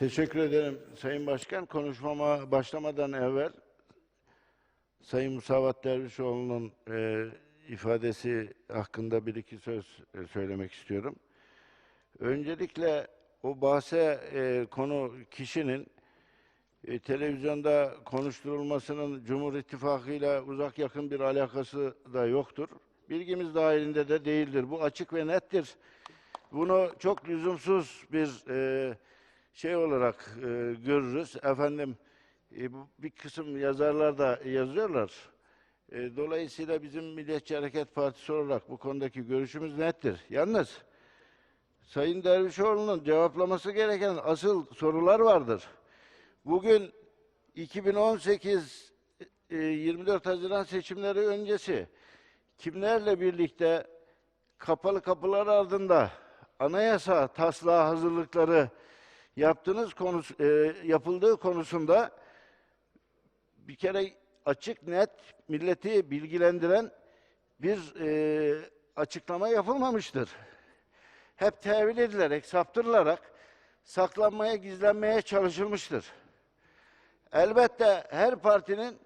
Teşekkür ederim Sayın Başkan. Konuşmama başlamadan evvel Sayın Musavat Dervişoğlu'nun e, ifadesi hakkında bir iki söz e, söylemek istiyorum. Öncelikle o bahse e, konu kişinin e, televizyonda konuşturulmasının Cumhur İttifakı ile uzak yakın bir alakası da yoktur. Bilgimiz dahilinde de değildir. Bu açık ve nettir. Bunu çok lüzumsuz bir e, şey olarak e, görürüz. Efendim e, bir kısım yazarlar da yazıyorlar. E, dolayısıyla bizim Milliyetçi Hareket Partisi olarak bu konudaki görüşümüz nettir. Yalnız Sayın Dervişoğlu'nun cevaplaması gereken asıl sorular vardır. Bugün 2018 e, 24 Haziran seçimleri öncesi kimlerle birlikte kapalı kapılar ardında anayasa taslağı hazırlıkları yaptığınız konusu, e, yapıldığı konusunda bir kere açık net milleti bilgilendiren bir e, açıklama yapılmamıştır. Hep tevil edilerek, saptırılarak saklanmaya, gizlenmeye çalışılmıştır. Elbette her partinin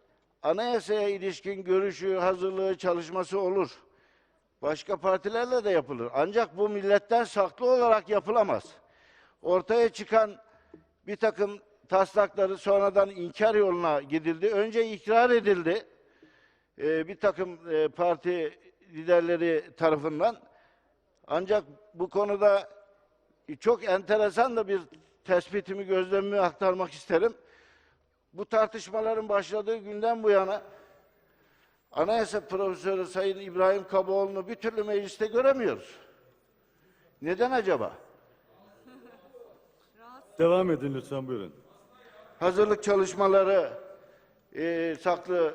anayasaya ilişkin görüşü, hazırlığı, çalışması olur. Başka partilerle de yapılır. Ancak bu milletten saklı olarak yapılamaz. Ortaya çıkan bir takım taslakları sonradan inkar yoluna gidildi. Önce ikrar edildi. Ee, bir takım e, parti liderleri tarafından. Ancak bu konuda çok enteresan da bir tespitimi, gözlemimi aktarmak isterim. Bu tartışmaların başladığı günden bu yana Anayasa Profesörü Sayın İbrahim Kaboğlu'nu bir türlü mecliste göremiyoruz. Neden acaba? Devam edin lütfen buyurun. hazırlık çalışmaları e, saklı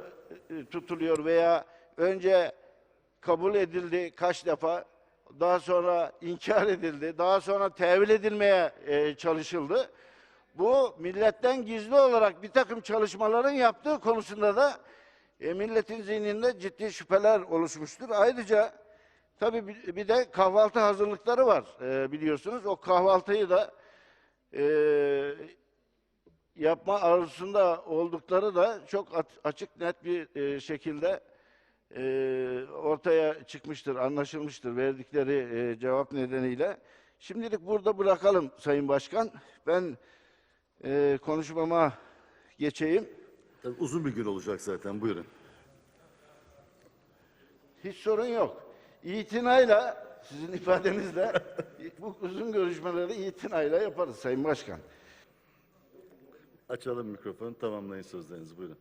e, tutuluyor veya önce kabul edildi kaç defa, daha sonra inkar edildi, daha sonra tevil edilmeye e, çalışıldı. Bu milletten gizli olarak bir takım çalışmaların yaptığı konusunda da e, milletin zihninde ciddi şüpheler oluşmuştur. Ayrıca tabii bir, de kahvaltı hazırlıkları var e, biliyorsunuz. O kahvaltıyı da e, yapma arzusunda oldukları da çok açık net bir e, şekilde e, ortaya çıkmıştır, anlaşılmıştır verdikleri e, cevap nedeniyle. Şimdilik burada bırakalım Sayın Başkan. Ben e, konuşmama geçeyim. Tabii uzun bir gün olacak zaten buyurun. Hiç sorun yok. İtinayla, sizin ifadenizle bu uzun görüşmeleri itinayla yaparız Sayın Başkan. Açalım mikrofonu tamamlayın sözlerinizi buyurun.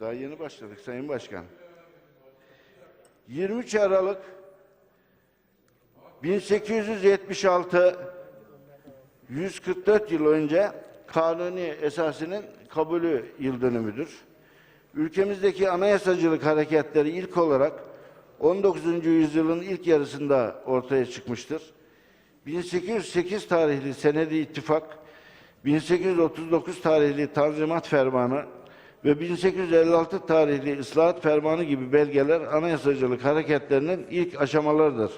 Daha yeni başladık Sayın Başkan. 23 Aralık 1876 144 yıl önce kanuni esasının kabulü yıl dönümüdür. Ülkemizdeki anayasacılık hareketleri ilk olarak 19. yüzyılın ilk yarısında ortaya çıkmıştır. 1808 tarihli Senedi İttifak, 1839 tarihli Tanzimat Fermanı ve 1856 tarihli Islahat Fermanı gibi belgeler anayasacılık hareketlerinin ilk aşamalarıdır.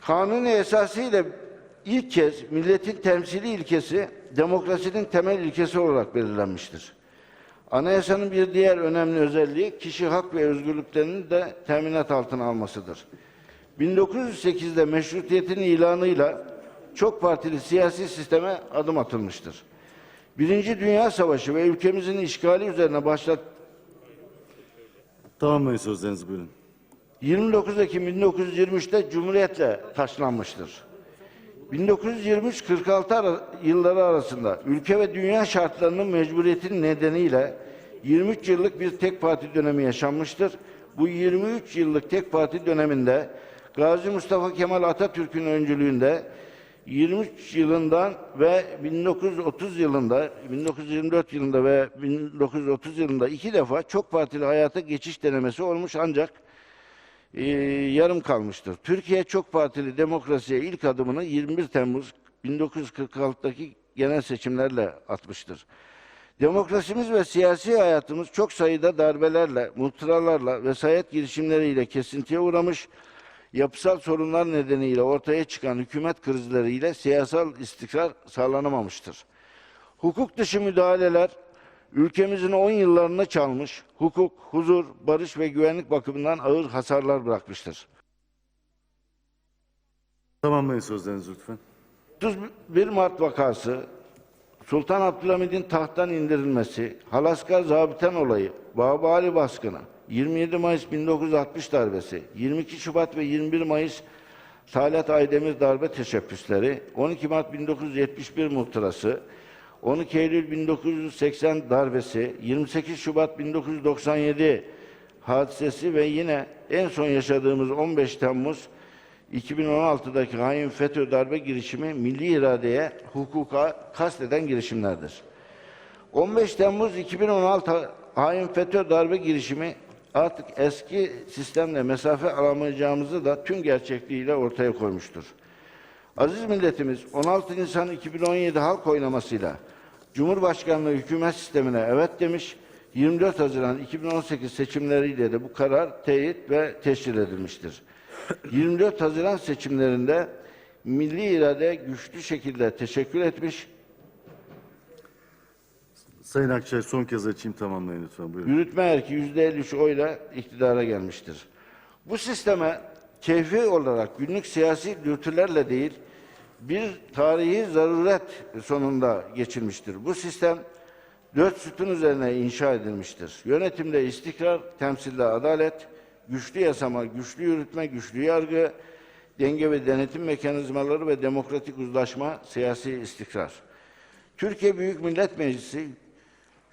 Kanuni esasıyla ilk kez milletin temsili ilkesi demokrasinin temel ilkesi olarak belirlenmiştir. Anayasanın bir diğer önemli özelliği kişi hak ve özgürlüklerinin de teminat altına almasıdır. 1908'de meşrutiyetin ilanıyla çok partili siyasi sisteme adım atılmıştır. Birinci Dünya Savaşı ve ülkemizin işgali üzerine başlat Tamamlayın sözlerinizi buyurun. 29 Ekim 1923'te Cumhuriyet'le taşlanmıştır. 1923-46 ara- yılları arasında ülke ve dünya şartlarının mecburiyetinin nedeniyle 23 yıllık bir tek parti dönemi yaşanmıştır. Bu 23 yıllık tek parti döneminde Gazi Mustafa Kemal Atatürk'ün öncülüğünde 23 yılından ve 1930 yılında, 1924 yılında ve 1930 yılında iki defa çok partili hayata geçiş denemesi olmuş ancak e, yarım kalmıştır. Türkiye çok partili demokrasiye ilk adımını 21 Temmuz 1946'daki genel seçimlerle atmıştır. Demokrasimiz ve siyasi hayatımız çok sayıda darbelerle, muhtıralarla, vesayet girişimleriyle kesintiye uğramış, yapısal sorunlar nedeniyle ortaya çıkan hükümet krizleriyle siyasal istikrar sağlanamamıştır. Hukuk dışı müdahaleler ülkemizin 10 yıllarını çalmış, hukuk, huzur, barış ve güvenlik bakımından ağır hasarlar bırakmıştır. Tamamlayın sözlerinizi lütfen. 31 Mart vakası, Sultan Abdülhamid'in tahttan indirilmesi, Halaskar zabiten olayı, Babali baskını, 27 Mayıs 1960 darbesi, 22 Şubat ve 21 Mayıs Salat Aydemir darbe teşebbüsleri, 12 Mart 1971 muhtırası, 12 Eylül 1980 darbesi, 28 Şubat 1997 hadisesi ve yine en son yaşadığımız 15 Temmuz 2016'daki hain FETÖ darbe girişimi milli iradeye, hukuka kasteden girişimlerdir. 15 Temmuz 2016 hain FETÖ darbe girişimi artık eski sistemle mesafe alamayacağımızı da tüm gerçekliğiyle ortaya koymuştur. Aziz milletimiz 16 Nisan 2017 halk oylamasıyla Cumhurbaşkanlığı hükümet sistemine evet demiş. 24 Haziran 2018 seçimleriyle de bu karar teyit ve teşkil edilmiştir. 24 Haziran seçimlerinde milli irade güçlü şekilde teşekkür etmiş, Sayın Akçay son kez açayım tamamlayın lütfen buyurun. yürütme erki %53 oyla iktidara gelmiştir. Bu sisteme keyfi olarak günlük siyasi dürtülerle değil, bir tarihi zaruret sonunda geçilmiştir. Bu sistem dört sütun üzerine inşa edilmiştir. Yönetimde istikrar, temsilde adalet, güçlü yasama, güçlü yürütme, güçlü yargı, denge ve denetim mekanizmaları ve demokratik uzlaşma, siyasi istikrar. Türkiye Büyük Millet Meclisi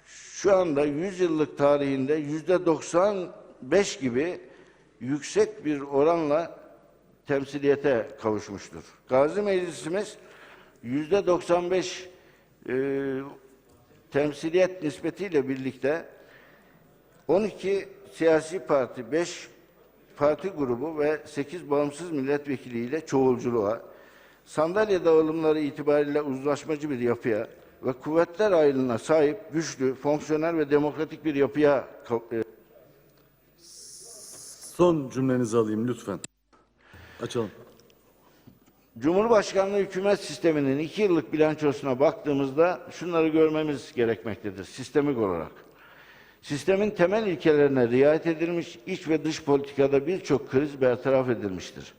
şu anda 100 yıllık tarihinde yüzde 95 gibi yüksek bir oranla temsiliyete kavuşmuştur. Gazi Meclisimiz yüzde 95 e, temsiliyet nispetiyle birlikte 12 siyasi parti, 5 parti grubu ve 8 bağımsız milletvekiliyle çoğulculuğa, sandalye dağılımları itibariyle uzlaşmacı bir yapıya ve kuvvetler ayrılığına sahip güçlü, fonksiyonel ve demokratik bir yapıya e, Son cümlenizi alayım lütfen. Açalım. Cumhurbaşkanlığı hükümet sisteminin iki yıllık bilançosuna baktığımızda şunları görmemiz gerekmektedir sistemik olarak. Sistemin temel ilkelerine riayet edilmiş, iç ve dış politikada birçok kriz bertaraf edilmiştir.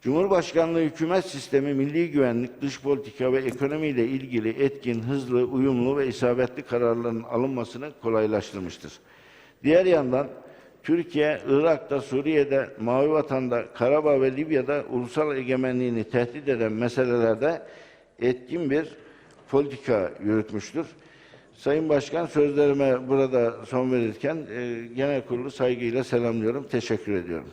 Cumhurbaşkanlığı hükümet sistemi milli güvenlik, dış politika ve ekonomiyle ilgili etkin, hızlı, uyumlu ve isabetli kararların alınmasını kolaylaştırmıştır. Diğer yandan Türkiye, Irak'ta, Suriye'de, Mavi Vatan'da, Karabağ ve Libya'da ulusal egemenliğini tehdit eden meselelerde etkin bir politika yürütmüştür. Sayın Başkan sözlerime burada son verirken e, genel kurulu saygıyla selamlıyorum. Teşekkür ediyorum.